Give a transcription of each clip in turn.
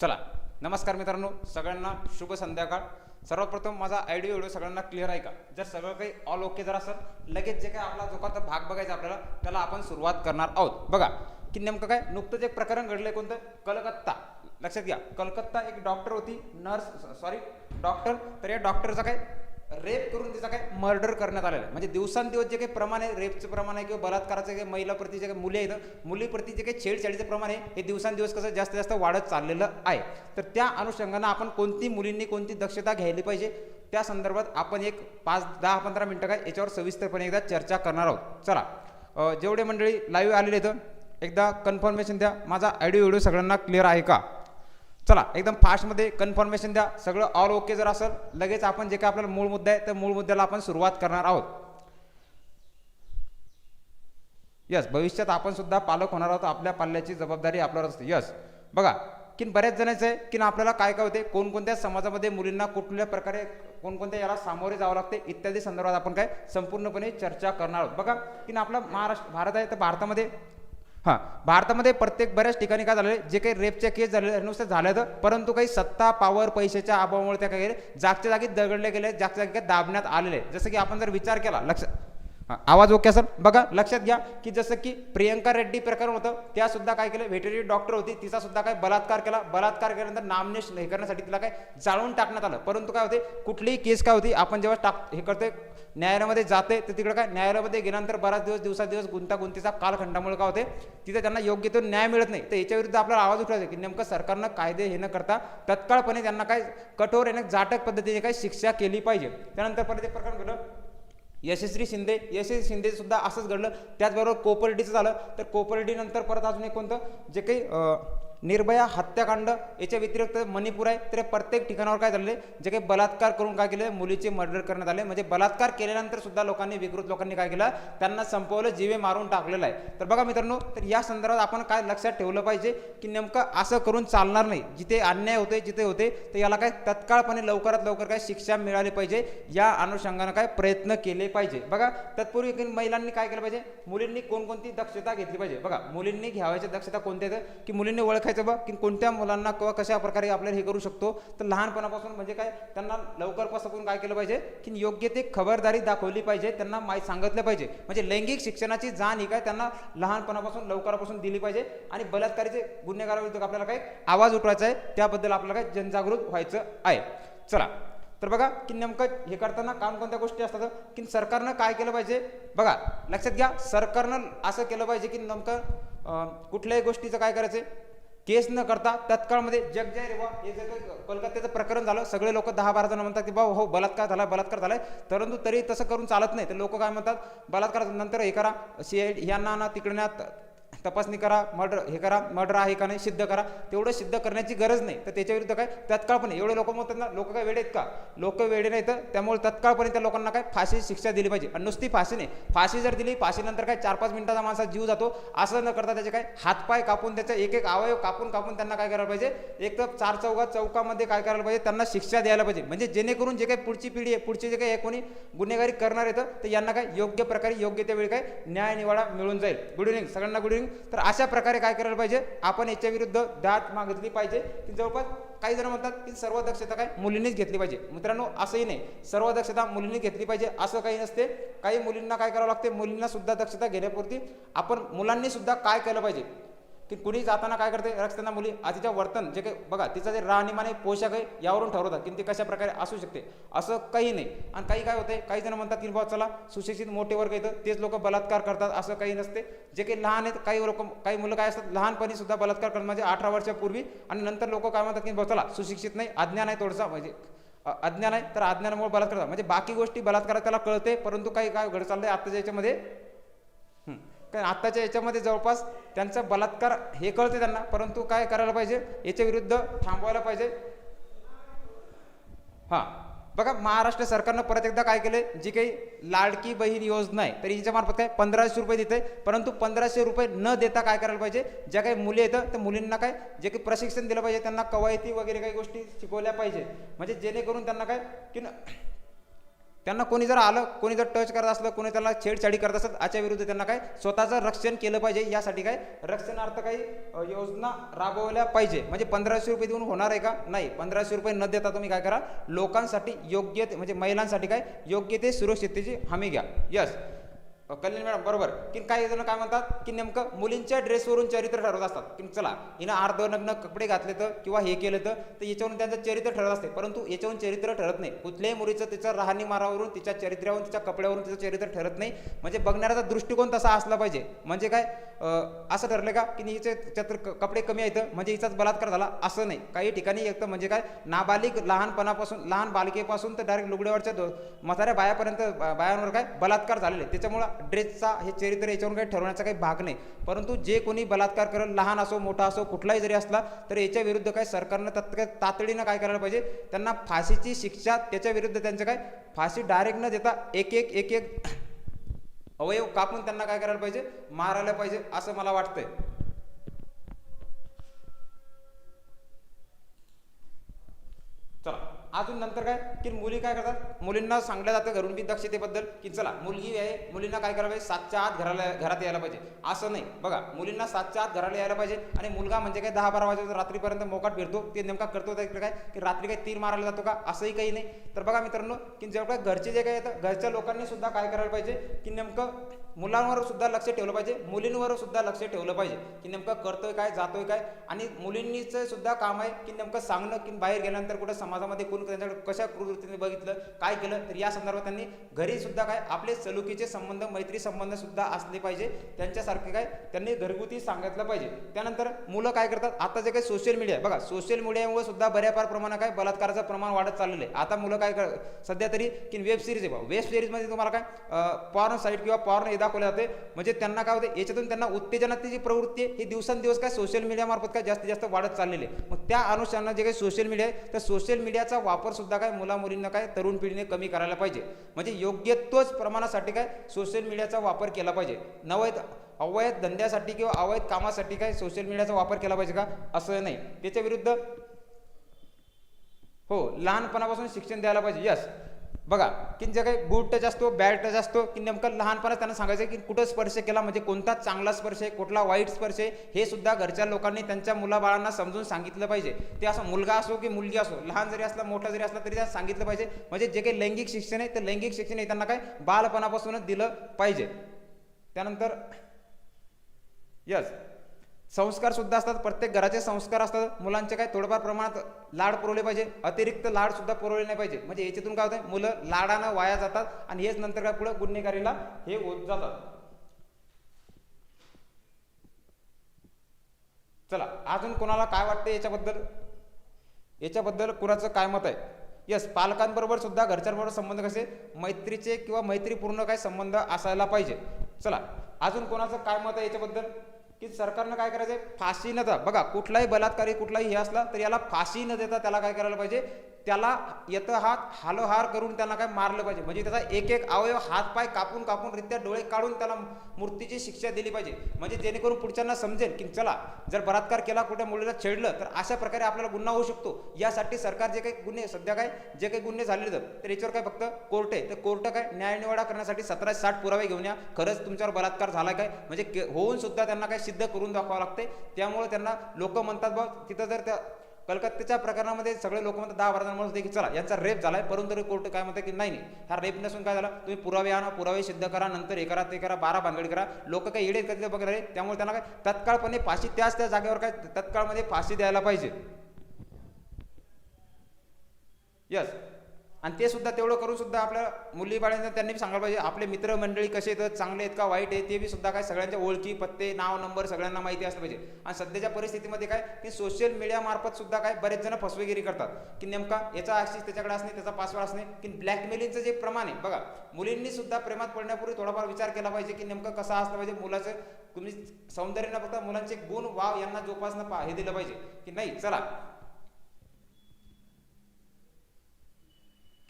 चला नमस्कार मित्रांनो सगळ्यांना शुभ संध्याकाळ. सर्वप्रथम माझा आयडिओ व्हिडिओ सगळ्यांना क्लिअर आहे का? जर सगळं काही ऑल ओके जर असेल लगेच जे काही आपला जो का भाग बघायचा आपल्याला त्याला आपण सुरुवात करणार आहोत. बघा की नेमकं काय? नुकतंच एक प्रकरण घडलंय कोणतं? कलकत्ता. लक्षात घ्या कलकत्ता एक डॉक्टर होती नर्स सॉरी डॉक्टर तर या डॉक्टरचा काय? रेप करून तिचा काय मर्डर करण्यात आलेला आहे. म्हणजे दिवसांदिवस जे काही प्रमाण आहे रेपचं प्रमाण आहे किंवा बलात्काराचं काही महिलाप्रती जे काही मुले आहेत मुलीप्रती जे काही छेडछाडीचं प्रमाण आहे हे दिवसांदिवस कसं जास्त जास्त वाढत चाललेलं आहे. तर त्या अनुषंगानं आपण कोणती मुलींनी कोणती दक्षता घ्यायली पाहिजे त्या संदर्भात आपण एक पाच दहा पंधरा मिनटं काय याच्यावर सविस्तरपणे एकदा चर्चा करणार आहोत. चला जेवढे मंडळी लाईव्ह आलेले आहेत एकदा कन्फर्मेशन द्या. माझा आयडिओ व्हिडिओ सगळ्यांना क्लिअर आहे का? चला एकदम फास्टमध्ये कन्फर्मेशन द्या. सगळं ऑल ओके जर असेल लगेच आपण जे काय आपल्याला मूळ मुद्दा आहे त्या मूळ मुद्द्याला आपण सुरुवात करणार आहोत. यस भविष्यात आपण सुद्धा पालक होणार आहोत आपल्या पाल्याची जबाबदारी आपल्यावर असते. यस बघा की बऱ्याच जणांचं आहे की आपल्याला काय काय होते कोणकोणत्या समाजामध्ये मुलींना कुठल्या प्रकारे कोणकोणत्या याला सामोरे जावं लागते इत्यादी संदर्भात आपण काय संपूर्णपणे चर्चा करणार आहोत. बघा की आपला महाराष्ट्र भारत आहे तर भारतामध्ये हां भारतामध्ये प्रत्येक बऱ्याच ठिकाणी काय झालेलं जे काही रेपच्या केस झाले नुसतं झालं तर परंतु काही सत्ता पावर पैशाच्या अभावामुळे त्या काही जागच्या जागी दगडले गेले जागच्या जागी दाबण्यात आलेले जसं की आपण जर विचार केला लक्ष आवाज ओके सर बघा लक्षात घ्या की जसं की प्रियंका रेड्डी प्रकरण होतं त्या सुद्धा काय केलं? व्हेटरी डॉक्टर होती तिचा सुद्धा काय बलात्कार केला? बलात्कार केल्यानंतर नामनेश हे करण्यासाठी तिला काय जाळून टाकण्यात आलं. परंतु काय होते? कुठलीही केस काय होती? आपण जेव्हा टाक हे करते न्यायालयामध्ये जाते तर तिकडे काय? न्यायालयामध्ये गेल्यानंतर बराच दिवस दिवसादिवस गुंतागुंतीचा कालखंडामुळे काय होते? तिथे त्यांना योग्य तो न्याय मिळत नाही. तर याच्या विरुद्ध आपल्याला आवाज उठवायचा आहे की नेमकं सरकारनं कायदे हे न करता तत्काळपणे त्यांना काय कठोर आणि जाटक पद्धतीने काय शिक्षा केली पाहिजे. त्यानंतर परत एक प्रकरण गेलं यशस्वी शिंदे यशस्वी शिंदे सुद्धा असंच घडलं. त्याचबरोबर कोपर्डीचं झालं. तर कोपर्डीनंतर परत अजून एक कोणतं? जे काही निर्भया हत्याकांड याच्या व्यतिरिक्त मणिपूर आहे. तर प्रत्येक ठिकाणावर काय झाले जे काही बलात्कार करून काय केले? मुलीचे मर्डर करण्यात आले. म्हणजे बलात्कार केल्यानंतर सुद्धा लोकांनी विकृत लोकांनी काय केलं? त्यांना संपवलं जीवे मारून टाकलेलं आहे. तर बघा मित्रांनो तर या संदर्भात आपण काय लक्षात ठेवलं पाहिजे? की नेमकं असं करून चालणार नाही. जिथे अन्याय होते जिथे होते तर याला काय तत्काळपणे लवकरात लवकर काय शिक्षा मिळाली पाहिजे? या अनुषंगानं काय प्रयत्न केले पाहिजे. बघा तत्पूर्वी महिलांनी काय केलं पाहिजे? मुलींनी कोणकोणती दक्षता घेतली पाहिजे? बघा मुलींनी घ्यावायची दक्षता कोणत्या की मुलींनी ओळख ओळखायचं बघ की कोणत्या मुलांना किंवा कशा प्रकारे आपल्याला हे करू शकतो. तर लहानपणापासून म्हणजे काय त्यांना लवकरपासून काय केलं पाहिजे? की योग्य ते खबरदारी दाखवली पाहिजे त्यांना माहीत सांगितलं पाहिजे. म्हणजे लैंगिक शिक्षणाची जाण ही काय त्यांना लहानपणापासून लवकरापासून दिली पाहिजे. आणि बलात्कारीचे गुन्हेगाराविरुद्ध आपल्याला काय आवाज उठवायचा आहे. त्याबद्दल आपल्याला काय जनजागृत व्हायचं आहे. चला. तर बघा की नेमकं हे करताना काम कोणत्या गोष्टी असतात? की सरकारनं काय केलं पाहिजे? बघा लक्षात घ्या सरकारनं असं केलं पाहिजे की नेमकं कुठल्याही गोष्टीचं काय करायचं केस न करता तत्काळमध्ये जग जाहीर व्हा. हे जे काही कोलकात्याचं प्रकरण झालं. सगळे लोक दहा बारा जण म्हणतात की बाबा हो बलात्कार झाला बलात्कार झालाय. परंतु तरी तसं करून चालत नाही. तर लोक काय म्हणतात? बलात्कार नंतर हे करा. सी आय यांना ना तिकडे तपासणी करा मर्डर हे करा मर्डर आहे का नाही सिद्ध करा. तेवढं सिद्ध करण्याची गरज नाही. तर त्याच्याविरुद्ध काय? तत्काळपणे एवढे लोक म्हणतात ना लोक काय वेडे आहेत का? लोक वेडे नाही तर त्यामुळे तत्काळपणे त्या लोकांना काय? फाशी शिक्षा दिली पाहिजे. आणि नुसती फाशी नाही. फाशी जर दिली फाशीनंतर काय? चार पाच मिनिटाचा माणसा जीव जातो. असं न करता त्याचे काय? हातपाय कापून त्याचा एक एक अवयव कापून कापून त्यांना काय करायला पाहिजे? एक तर चार चौका चौकामध्ये काय करायला पाहिजे? त्यांना शिक्षा द्यायला पाहिजे. म्हणजे जेणेकरून जे काही पुढची पिढी आहे पुढचे जे काही कोणी गुन्हेगारी करणार येतं तर यांना काय? योग्य प्रकारे योग्य त्यावेळी काय? न्याय निवाडा मिळून जाईल. गुड इव्हनिंग सगळ्यांना गुड इव्हनिंग तर अशा प्रकारे काय करायला पाहिजे? आपण याच्या विरुद्ध दाद मागितली पाहिजे. की जवळपास काही जण म्हणतात की सर्व दक्षता काय मुलींनीच घेतली पाहिजे. मित्रांनो असंही नाही. सर्व दक्षता मुलींनी घेतली पाहिजे असं काही नसते. काही मुलींना काय करावं लागते? मुलींना सुद्धा दक्षता घेण्यापुरती आपण मुलांनी सुद्धा काय केलं पाहिजे? की कुणी जाताना काय करते? रस्त्यांना मुली आधीच्या वर्तन जे काही बघा तिचं जे राहणीमान आहे पोशाख आहे यावरून ठरवतात की ती कशा प्रकारे असू शकते. असं काही नाही. आणि काही काय होते काही जण म्हणतात की बाबा चला सुशिक्षित मोठे वर्ग येतं तेच लोक बलात्कार करतात असं काही नसते. जे काही लहान आहेत काही लोक काही मुलं काय असतात? लहानपणी सुद्धा बलात्कार करतात म्हणजे अठरा वर्षापूर्वी. आणि नंतर लोक काय म्हणतात की बाबा चला सुशिक्षित नाही अज्ञान आहे थोडसा म्हणजे अज्ञान आहे तर अज्ञानामुळे बलात्कार म्हणजे बाकी गोष्टी बलात्काराला त्याला कळते परंतु काही काय घड चाललंय आत्ताच्या याच्यामध्ये कारण आत्ताच्या याच्यामध्ये जवळपास त्यांचा बलात्कार हे कळते त्यांना परंतु काय करायला पाहिजे? याच्या विरुद्ध थांबवायला पाहिजे. हां. बघा महाराष्ट्र सरकारनं परत एकदा काय केलं जी काही लाडकी बहीण योजना आहे तर हिच्या मार्फत काय? पंधराशे रुपये देते परंतु पंधराशे रुपये न देता काय करायला पाहिजे? ज्या काही मुली येतं त्या मुलींना काय? जे काही प्रशिक्षण दिलं पाहिजे त्यांना कवायती वगैरे काही गोष्टी शिकवल्या पाहिजे. म्हणजे जेणेकरून त्यांना काय? की न- त्यांना कोणी जर आलं कोणी जर टच करत असलं कोणी त्याला छेडछाडी करत असत याच्या विरुद्ध त्यांना काय स्वतःचं रक्षण केलं पाहिजे यासाठी काय रक्षणार्थ काही योजना राबवल्या पाहिजे. म्हणजे पंधराशे रुपये देऊन होणार आहे का? नाही. पंधराशे रुपये न देता तुम्ही काय करा लोकांसाठी योग्य ते म्हणजे महिलांसाठी काय योग्य ते सुरक्षिततेची हमी घ्या. यस कल्याण मॅडम बरोबर. की काही जण काय म्हणतात की नेमकं मुलींच्या ड्रेसवरून चरित्र ठरवत असतात. की चला हिनं अर्ध नग्न कपडे घातले तर किंवा हे केलं तर याच्यावरून त्यांचं चरित्र ठरत असते. परंतु याच्यावरून चरित्र ठरत नाही. कुठल्याही मुलीचं तिच्या राहणीमारावरून तिच्या चरित्रावरून तिच्या कपड्यावरून तिचं चरित्र ठरत नाही. म्हणजे बघणाऱ्याचा दृष्टिकोन तसा असला पाहिजे. म्हणजे काय असं ठरलं का की हिचे चत्र क- कपडे कमी आहेत म्हणजे हिचाच बलात्कार झाला असं नाही. काही ठिकाणी एक तर म्हणजे काय नाबालिक लहानपणापासून लहान बालिकेपासून तर डायरेक्ट लुगड्यावरच्या म्हाताऱ्या बायापर्यंत बायांवर काय बलात्कार झालेले. त्याच्यामुळं ड्रेसचा हे चरित्र याच्यावरून काही ठरवण्याचा काही भाग नाही. परंतु जे कोणी बलात्कार करेल लहान असो मोठा असो कुठलाही जरी असला तर याच्या विरुद्ध काय सरकारनं तत्काळ तातडीनं काय करायला पाहिजे? त्यांना फाशीची शिक्षा त्याच्या विरुद्ध त्यांचं काय? फाशी डायरेक्ट न देता एक एक एक एक अवयव कापून त्यांना काय करायला पाहिजे? मारायला पाहिजे असं मला वाटतंय. चला. अजून नंतर काय? की मुली काय करतात? मुलींना सांगलं जातं घरून बी दक्षतेबद्दल की चला मुलगी आहे मुलींना काय करायला पाहिजे सातच्या आत घराला घरात यायला पाहिजे. असं नाही. बघा मुलींना सातच्या आत घराला यायला पाहिजे आणि मुलगा म्हणजे काय? दहा बारा वाजे रात्रीपर्यंत मोकाट फिरतो. ते नेमका करतो ते काय? की रात्री काही तीर मारायला जातो का? असंही काही नाही. तर बघा मित्रांनो की जेव्हा घरचे जे काय येतं घरच्या लोकांनी सुद्धा काय करायला पाहिजे? की नेमकं मुलांवर सुद्धा लक्ष ठेवलं पाहिजे मुलींवर सुद्धा लक्ष ठेवलं पाहिजे की नेमकं करतोय काय जातोय काय आणि मुलींनीच सुद्धा काम आहे की नेमकं सांगणं की बाहेर गेल्यानंतर कुठं समाजामध्ये कोण त्यांच्याकडे कशा प्रवृत्तीने बघितलं काय केलं तर या संदर्भात त्यांनी घरी सुद्धा काय आपले सलुकीचे संबंध मैत्री संबंध सुद्धा असले पाहिजे त्यांच्यासारखे काय त्यांनी घरगुती सांगितलं पाहिजे. त्यानंतर मुलं काय करतात आता जे काही सोशल मीडिया बघा सोशल मीडियामुळे सुद्धा बऱ्यापार प्रमाणात काय बलात्काराचं प्रमाण वाढत चाललेलं आहे. आता मुलं काय कर सध्या तरी की वेब सिरीज आहे वेब सिरीजमध्ये तुम्हाला काय पॉर्न साईट किंवा पॉर्न हे दाखवले जाते. म्हणजे त्यांना काय होते याच्यातून त्यांना उत्तेजनाची जी प्रवृत्ती आहे ही दिवसांदिवस काय सोशल मीडियामार्फत काय जास्तीत जास्त वाढत चाललेली आहे. मग त्या अनुषंगानं जे काही सोशल मीडिया आहे त्या सोशल मीडियाचा वापर सुद्धा काय मुलामुलींना काय तरुण पिढीने कमी करायला पाहिजे. म्हणजे योग्य तोच प्रमाणासाठी काय सोशल मीडियाचा वापर केला पाहिजे. नवैत अवैध धंद्यासाठी किंवा अवैध कामासाठी काय सोशल मीडियाचा वापर केला पाहिजे का? असं नाही. त्याच्या विरुद्ध हो लहानपणापासून शिक्षण द्यायला पाहिजे. यस बघा की जे काही गुड टच असतो बॅड टच असतो की नेमकं लहानपणात त्यांना सांगायचं की कुठं स्पर्श केला म्हणजे कोणता चांगला स्पर्श आहे कुठला वाईट स्पर्श आहे हे सुद्धा घरच्या लोकांनी त्यांच्या मुलाबाळांना समजून सांगितलं पाहिजे. ते असं मुलगा असो की मुलगी असो लहान जरी असला मोठा जरी असला तरी त्याला सांगितलं पाहिजे. म्हणजे जे काही लैंगिक शिक्षण आहे ते लैंगिक शिक्षण हे त्यांना काय बालपणापासूनच दिलं पाहिजे. त्यानंतर यस संस्कार सुद्धा असतात प्रत्येक घराचे संस्कार असतात. मुलांचे काय थोडंफार प्रमाणात लाड पुरवले पाहिजे. अतिरिक्त लाड सुद्धा पुरवले नाही पाहिजे. म्हणजे याच्यातून काय होतं मुलं लाडानं वाया जातात आणि हेच नंतर काय पुढे गुन्हेगारीला हे होत जातात. चला अजून कोणाला काय वाटतं याच्याबद्दल? याच्याबद्दल कुणाचं काय मत आहे? यस पालकांबरोबर सुद्धा घरच्यांबरोबर संबंध कसे? मैत्रीचे किंवा मैत्रीपूर्ण काय संबंध असायला पाहिजे. चला अजून कोणाचं काय मत आहे याच्याबद्दल? की सरकारनं काय करायचंय? फाशी न देता बघा कुठलाही बलात्कारी कुठलाही हे असला तर याला फाशी न देता त्याला काय करायला पाहिजे? त्याला येतं हात हालोहार करून त्यांना काय मारलं पाहिजे. म्हणजे त्याचा एक एक अवयव हात पाय कापून कापून रित्या डोळे काढून त्याला मूर्तीची शिक्षा दिली पाहिजे. म्हणजे जेणेकरून पुढच्यांना समजेल की चला जर बलात्कार केला कुठे मुलीला छेडलं तर अशा प्रकारे आपल्याला गुन्हा होऊ शकतो. यासाठी सरकार जे काही गुन्हे सध्या काय जे काही गुन्हे झालेले आहेत तर याच्यावर काय फक्त कोर्ट आहे. तर कोर्ट काय न्यायनिवाडा करण्यासाठी सतरा साठ पुरावे घेऊन या. खरंच तुमच्यावर बलात्कार झाला काय? म्हणजे के- होऊन सुद्धा त्यांना काय सिद्ध करून दाखवावं लागते त्यामुळे त्यांना लोक म्हणतात बा तिथं जर त्या कलकत्त्याच्या प्रकरणामध्ये सगळे लोक म्हणतात दहा बारा जण म्हणत होते की चला. यांचा रेप झालाय. परंतु कोर्ट काय म्हणतात की नाही नाही. हा रेप नसून काय झाला? तुम्ही पुरावे आणा पुरावे सिद्ध करा नंतर हे करा ते करा बारा भानगडी करा. लोक काही येडे कधी बघणार? आहे त्यामुळे त्यांना काय तत्काळपणे फाशी त्याच त्या जागेवर काय तत्काळमध्ये फाशी द्यायला पाहिजे. यस आणि ते सुद्धा तेवढं करून सुद्धा आपल्या मुली बाळांना त्यांनी सांगायला पाहिजे आपले मित्रमंडळी कसे आहेत चांगले आहेत का वाईट आहेत ते बी सुद्धा काय सगळ्यांच्या ओळखी पत्ते नाव नंबर सगळ्यांना माहिती असलं पाहिजे. आणि सध्याच्या परिस्थितीमध्ये काय की सोशल मीडियामार्फत सुद्धा काय बरेच जण फसवेगिरी करतात. की नेमका याचा ऍक्सिस त्याच्याकडे असणे त्याचा पासवर्ड असणे की ब्लॅकमेलिंगचं जे प्रमाण आहे बघा मुलींनी सुद्धा प्रेमात पडण्यापूर्वी थोडाफार विचार केला पाहिजे की नेमकं कसा असलं पाहिजे मुलाचं तुम्ही सौंदर्य न बघता मुलांचे गुण वाव यांना जोपासणं पा हे दिलं पाहिजे. की नाही चला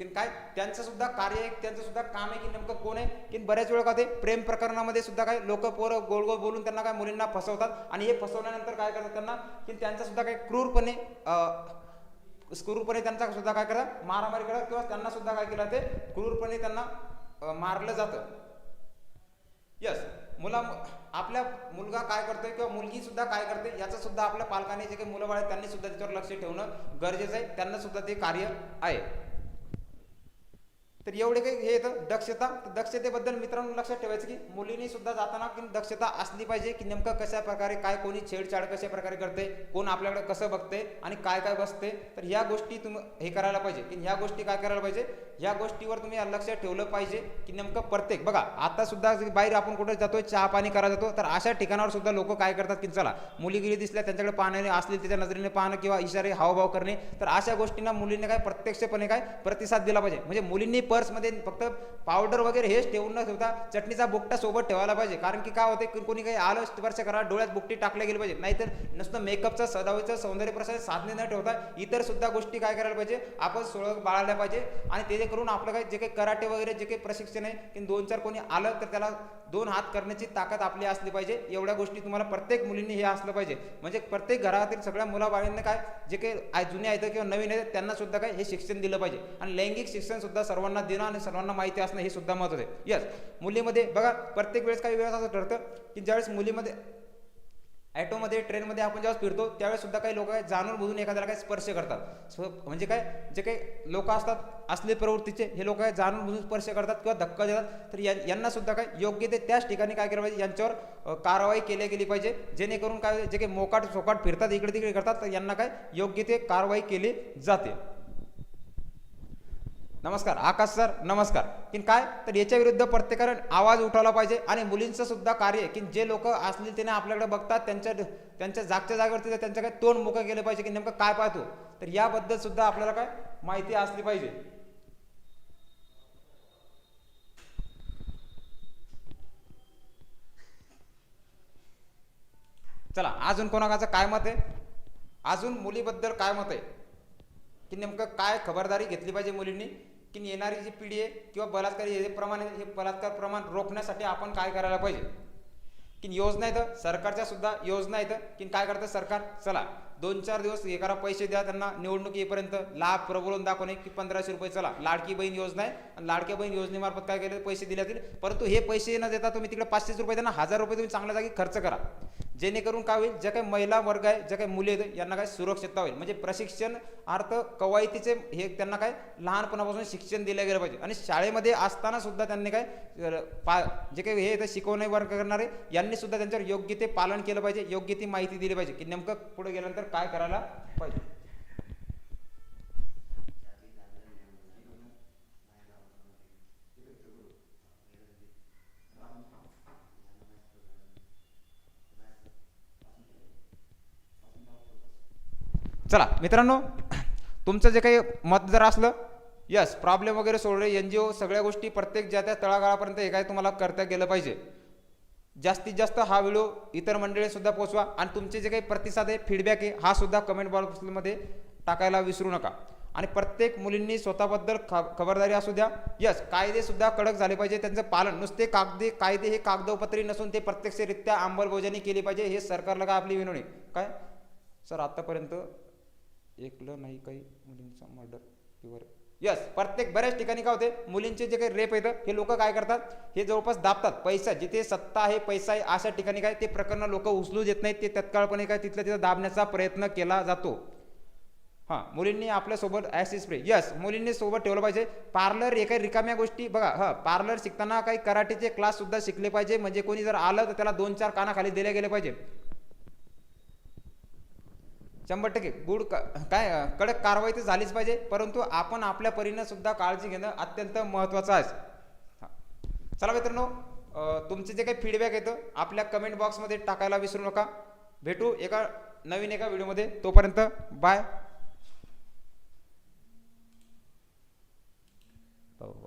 की काय त्यांचं सुद्धा कार्य आहे त्यांचं सुद्धा काम आहे की नेमकं कोण आहे? की बऱ्याच वेळा का ते प्रेम प्रकरणामध्ये सुद्धा काय लोक पोरं गोड गोड बोलून त्यांना काय मुलींना फसवतात आणि हे फसवल्यानंतर काय करतात त्यांना की त्यांचा सुद्धा काही क्रूरपणे क्रूरपणे त्यांचा सुद्धा काय करतात मारामारी करतात किंवा त्यांना सुद्धा काय केलं ते क्रूरपणे त्यांना मारलं जातं. यस मुला आपल्या मुलगा काय करतोय किंवा मुलगी सुद्धा काय करते याचं सुद्धा आपल्या पालकांनी जे काही मुलं बाळ आहेत त्यांनी सुद्धा त्याच्यावर लक्ष ठेवणं गरजेचं आहे त्यांना सुद्धा ते कार्य आहे. तर एवढे काही हे येतं. दक्षता तर दक्षतेबद्दल मित्रांनो लक्षात ठेवायचं की मुलींनी सुद्धा जाताना की दक्षता असली पाहिजे की नेमकं कशा प्रकारे काय कोणी छेडछाड कशा प्रकारे करते कोण आपल्याकडे कसं बघते आणि काय काय बसते. तर ह्या गोष्टी तुम्ही हे करायला पाहिजे. की ह्या गोष्टी काय करायला पाहिजे? ह्या गोष्टीवर तुम्ही लक्ष ठेवलं पाहिजे की नेमकं प्रत्येक बघा आता सुद्धा बाहेर आपण कुठे जातोय चहा पाणी करायला जातो तर अशा ठिकाणावर सुद्धा लोक काय करतात की चला मुली गिरी दिसल्या त्यांच्याकडे पाहण्याने असली त्याच्या नजरेने पाहणं किंवा इशारे हावभाव करणे तर अशा गोष्टींना मुलींनी काय प्रत्यक्षपणे काय प्रतिसाद दिला पाहिजे. म्हणजे मुलींनी पर्समध्ये फक्त पावडर वगैरे हेच ठेवून न ठेवता चटणीचा बुकटा सोबत ठेवायला पाहिजे. कारण की काय होते की कोणी काही आलं स्पर्श करा डोळ्यात बुकटी टाकल्या गेली पाहिजे. नाहीतर नुसतं मेकअपचं सदावीचं सौंदर्य प्रसाद साधने न ठेवता इतर सुद्धा गोष्टी काय करायला पाहिजे आपण सोळं बाळायला पाहिजे. आणि ते जे करून आपलं काय जे काही कराटे वगैरे जे काही प्रशिक्षण आहे की दोन चार कोणी आलं तर त्याला दोन हात करण्याची ताकद आपली असली पाहिजे. एवढ्या गोष्टी तुम्हाला प्रत्येक मुलींनी हे असलं पाहिजे. म्हणजे प्रत्येक घरातील सगळ्या मुलाबाळींना काय जे काही जुने आहेत किंवा नवीन आहेत त्यांना सुद्धा काय हे शिक्षण दिलं पाहिजे. आणि लैंगिक शिक्षण सुद्धा सर्वांना देणं आणि सर्वांना माहिती असणं हे सुद्धा महत्त्वाचं आहे. यस मुलीमध्ये बघा प्रत्येक वेळेस काही वेळेस असं ठरतं की ज्यावेळेस मुलीमध्ये ॲटोमध्ये ट्रेनमध्ये आपण जेव्हा फिरतो त्यावेळेस सुद्धा काही लोक जाणून बुजून एखाद्याला काही स्पर्श करतात. म्हणजे काय? जे काही लोक असतात असले प्रवृत्तीचे हे लोक काय जाणून बुजून स्पर्श करतात किंवा धक्का देतात. तर या यांना सुद्धा काय? योग्य ते त्याच ठिकाणी काय केलं पाहिजे? यांच्यावर कारवाई केली गेली पाहिजे. जेणेकरून काय जे काही मोकाट चोकाट फिरतात इकडे तिकडे करतात तर यांना काय? योग्य ते कारवाई केली जाते. नमस्कार आकाश सर नमस्कार. की काय? तर याच्या विरुद्ध प्रत्येकाने आवाज उठवला पाहिजे आणि मुलींचं सुद्धा कार्य आहे. की जे लोक असलेले आपल्याकडे बघतात त्यांच्या त्यांच्या जागच्या जागेवरती त्यांचं काय तोंड मुकं केलं पाहिजे की नेमकं काय पाहतो तर याबद्दल सुद्धा आपल्याला काय माहिती असली पाहिजे. चला अजून कोणाकाचं काय मत आहे? अजून मुलीबद्दल काय मत आहे? की नेमकं काय खबरदारी घेतली पाहिजे मुलींनी? की येणारी जी पिढी आहे किंवा बलात्कारी हे प्रमाण आहे, हे बलात्कार प्रमाण रोखण्यासाठी आपण काय करायला पाहिजे? की योजना येतं सरकारच्या सुद्धा योजना येतं की काय करतं सरकार? चला दोन चार दिवस हे करा पैसे द्या त्यांना निवडणूक येईपर्यंत लाभ प्रबोधून दाखवणे की पंधराशे रुपये चला. लाडकी बहीण योजना आहे आणि लाडक्या बहीण योजनेमार्फत काय केलं? पैसे दिले जातील. परंतु हे पैसे न देता तुम्ही तिकडे पाचशेच रुपये त्यांना हजार रुपये तुम्ही चांगल्या जागी खर्च करा. जेणेकरून काय होईल? ज्या काही महिला वर्ग आहे ज्या काही मुले आहेत यांना काय सुरक्षितता होईल. म्हणजे प्रशिक्षण अर्थ कवायतीचे हे त्यांना काय? लहानपणापासून शिक्षण दिलं गेलं पाहिजे. आणि शाळेमध्ये असताना सुद्धा त्यांनी काय? पा जे काही हे येतं शिकवणे वर्ग करणारे यांनी सुद्धा त्यांच्यावर योग्य ते पालन केलं पाहिजे योग्य ती माहिती दिली पाहिजे. की नेमकं पुढे गेल्यानंतर काय करायला पाहिजे? चला मित्रांनो तुमचं जे काही मत जर असलं यस प्रॉब्लेम वगैरे सोडले एन जी ओ सगळ्या गोष्टी प्रत्येक ज्या त्या तळागाळापर्यंत हे काय तुम्हाला करता गेलं पाहिजे. जास्तीत जास्त हा व्हिडिओ इतर मंडळीसुद्धा पोचवा. आणि तुमचे जे काही प्रतिसाद आहे फीडबॅक आहे हा सुद्धा कमेंट बॉक्समध्ये टाकायला विसरू नका. आणि प्रत्येक मुलींनी स्वतःबद्दल ख खबरदारी असू द्या. यस कायदेसुद्धा कडक झाले पाहिजे त्यांचं पालन. नुसते कागदे कायदे हे कागदोपत्री नसून ते प्रत्यक्षरित्या अंमलबजावणी केली पाहिजे हे सरकारला काय आपली विनवणी काय? सर आत्तापर्यंत एकलं नाही काही मुलींचा मर्डर किंवा यस प्रत्येक बऱ्याच ठिकाणी काय होते? मुलींचे जे काही रेप येतं हे लोक काय करतात? हे जवळपास दाबतात. पैसा जिथे सत्ता आहे पैसा आहे अशा ठिकाणी काय? ते प्रकरण लोक उचलू देत नाहीत. ते तत्काळपणे काय? तिथल्या तिथं दाबण्याचा प्रयत्न केला जातो. हां मुलींनी आपल्यासोबत ॲसिड स्प्रे यस मुलींनी सोबत ठेवलं पाहिजे. पार्लर हे काही रिकाम्या गोष्टी. बघा हां पार्लर शिकताना काही कराटेचे क्लाससुद्धा शिकले पाहिजे. म्हणजे कोणी जर आलं तर त्याला दोन चार कानाखाली दिले गेले पाहिजे. शंभर टक्के. गुड काय कडक कारवाई तर झालीच पाहिजे परंतु आपण आपल्या परीनं सुद्धा काळजी घेणं अत्यंत महत्त्वाचं आहे. चला मित्रांनो तुमचे जे काही फीडबॅक येतं आपल्या कमेंट बॉक्समध्ये टाकायला विसरू नका. भेटू एका नवीन एका व्हिडिओमध्ये. तोपर्यंत बाय